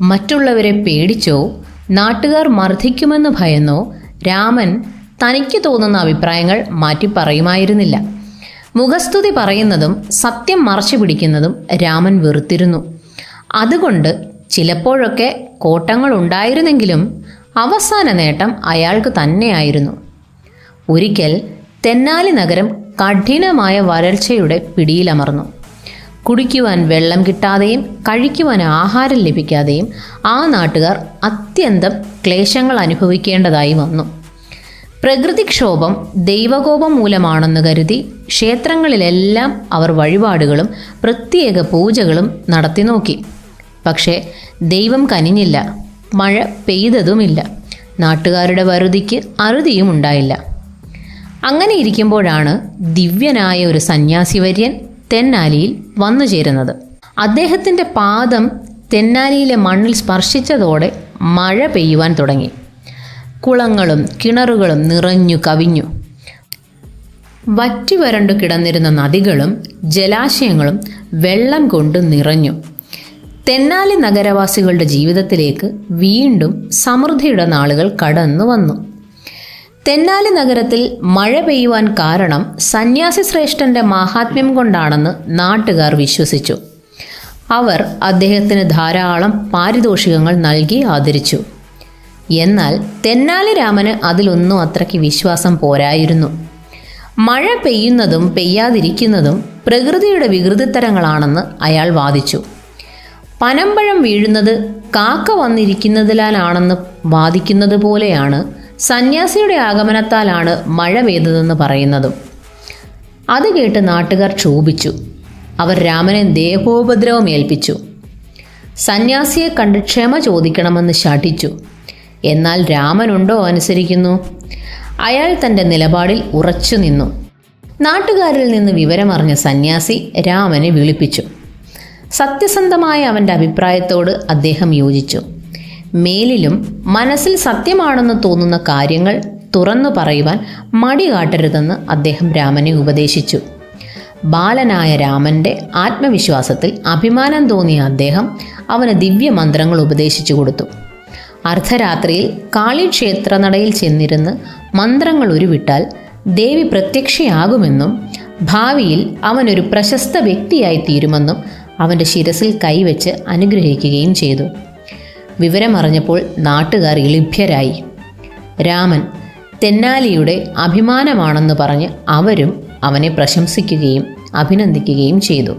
മറ്റുള്ളവരെ പേടിച്ചോ? നാട്ടുകാർ മർദ്ദിക്കുമെന്ന് ഭയന്നോ? രാമൻ തനിക്ക് തോന്നുന്ന അഭിപ്രായങ്ങൾ മാറ്റി പറയുമായിരുന്നില്ല മുഖസ്തുതി പറയുന്നതും സത്യം മറച്ചു പിടിക്കുന്നതും രാമൻ വെറുത്തിരുന്നു. അതുകൊണ്ട് ചിലപ്പോഴൊക്കെ കോട്ടങ്ങൾ ഉണ്ടായിരുന്നെങ്കിലും അവസാന നേട്ടം അയാൾക്ക് തന്നെയായിരുന്നു. ഒരിക്കൽ തെന്നാലി നഗരം കഠിനമായ വരൾച്ചയുടെ പിടിയിലമർന്നു കുടിക്കുവാൻ വെള്ളം കിട്ടാതെയും കഴിക്കുവാൻ ആഹാരം ലഭിക്കാതെയും ആ നാട്ടുകാർ അത്യന്തം ക്ലേശങ്ങൾ അനുഭവിക്കേണ്ടതായി വന്നു. പ്രകൃതിക്ഷോഭം ദൈവകോപം മൂലമാണെന്ന് കരുതി ക്ഷേത്രങ്ങളിലെല്ലാം അവർ വഴിപാടുകളും പ്രത്യേക പൂജകളും നടത്തി നോക്കി. പക്ഷേ ദൈവം കനിഞ്ഞില്ല മഴ പെയ്തതുമില്ല നാട്ടുകാരുടെ വറുതിക്ക് അറുതിയും ഉണ്ടായില്ല. അങ്ങനെ ഇരിക്കുമ്പോഴാണ് ദിവ്യനായ ഒരു സന്യാസിവര്യൻ തെന്നാലിയിൽ വന്നു ചേരുന്നത്. അദ്ദേഹത്തിന്റെ പാദം തെന്നാലിയിലെ മണ്ണിൽ സ്പർശിച്ചതോടെ മഴ പെയ്യുവാൻ തുടങ്ങി. കുളങ്ങളും കിണറുകളും നിറഞ്ഞു കവിഞ്ഞു. വറ്റി വരണ്ടു കിടന്നിരുന്ന നദികളും ജലാശയങ്ങളും വെള്ളം കൊണ്ട് നിറഞ്ഞു. തെന്നാലി നഗരവാസികളുടെ ജീവിതത്തിലേക്ക് വീണ്ടും സമൃദ്ധിയുടെ നാളുകൾ കടന്നു വന്നു. തെന്നാലി നഗരത്തിൽ മഴ പെയ്യുവാൻ കാരണം സന്യാസി ശ്രേഷ്ഠന്റെ മാഹാത്മ്യം കൊണ്ടാണെന്ന് നാട്ടുകാർ വിശ്വസിച്ചു. അവർ അദ്ദേഹത്തിന് ധാരാളം പാരിതോഷികങ്ങൾ നൽകി ആദരിച്ചു. എന്നാൽ തെന്നാലി രാമന് അതിലൊന്നും അത്രയ്ക്ക് വിശ്വാസം പോരായിരുന്നു. മഴ പെയ്യുന്നതും പെയ്യാതിരിക്കുന്നതും പ്രകൃതിയുടെ വികൃതിത്തരങ്ങളാണെന്ന് അയാൾ വാദിച്ചു. പനമ്പഴം വീഴുന്നത് കാക്ക വന്നിരിക്കുന്നതിലാണെന്ന് വാദിക്കുന്നത് പോലെയാണ് സന്യാസിയുടെ ആഗമനത്താലാണ് മഴ പെയ്തതെന്ന് പറയുന്നതും. അത് കേട്ട് നാട്ടുകാർ ക്ഷോഭിച്ചു. അവർ രാമനെ ദേഹോപദ്രവം ഏൽപ്പിച്ചു സന്യാസിയെ കണ്ട് ക്ഷമ ചോദിക്കണമെന്ന് ശഠിച്ചു. എന്നാൽ രാമനുണ്ടോ അനുസരിക്കുന്നു? അയാൾ തന്റെ നിലപാടിൽ ഉറച്ചു നിന്നു. നാട്ടുകാരിൽ നിന്ന് വിവരമറിഞ്ഞ സന്യാസി രാമനെ വിളിപ്പിച്ചു. സത്യസന്ധമായ അവന്റെ അഭിപ്രായത്തോട് അദ്ദേഹം യോജിച്ചു. മേലിലും മനസ്സിൽ സത്യമാണെന്ന് തോന്നുന്ന കാര്യങ്ങൾ തുറന്നു പറയുവാൻ മടി കാട്ടരുതെന്ന് അദ്ദേഹം രാമനെ ഉപദേശിച്ചു. ബാലനായ രാമന്റെ ആത്മവിശ്വാസത്തിൽ അഭിമാനം തോന്നിയ അദ്ദേഹം അവന് ദിവ്യമന്ത്രങ്ങൾ ഉപദേശിച്ചു കൊടുത്തു. അർദ്ധരാത്രിയിൽ കാളി ക്ഷേത്രനടയിൽ ചെന്നിരുന്ന് മന്ത്രങ്ങൾ ഉരുവിട്ടാൽ ദേവി പ്രത്യക്ഷയാകുമെന്നും ഭാവിയിൽ അവനൊരു പ്രശസ്ത വ്യക്തിയായി തീരുമെന്നും അവന്റെ ശിരസിൽ കൈവച്ച് അനുഗ്രഹിക്കുകയും ചെയ്തു. വിവരമറിഞ്ഞപ്പോൾ നാട്ടുകാർ ഇളിഭ്യരായി. രാമൻ തെന്നാലിയുടെ അഭിമാനമാണെന്ന് പറഞ്ഞ് അവരും അവനെ പ്രശംസിക്കുകയും അഭിനന്ദിക്കുകയും ചെയ്തു.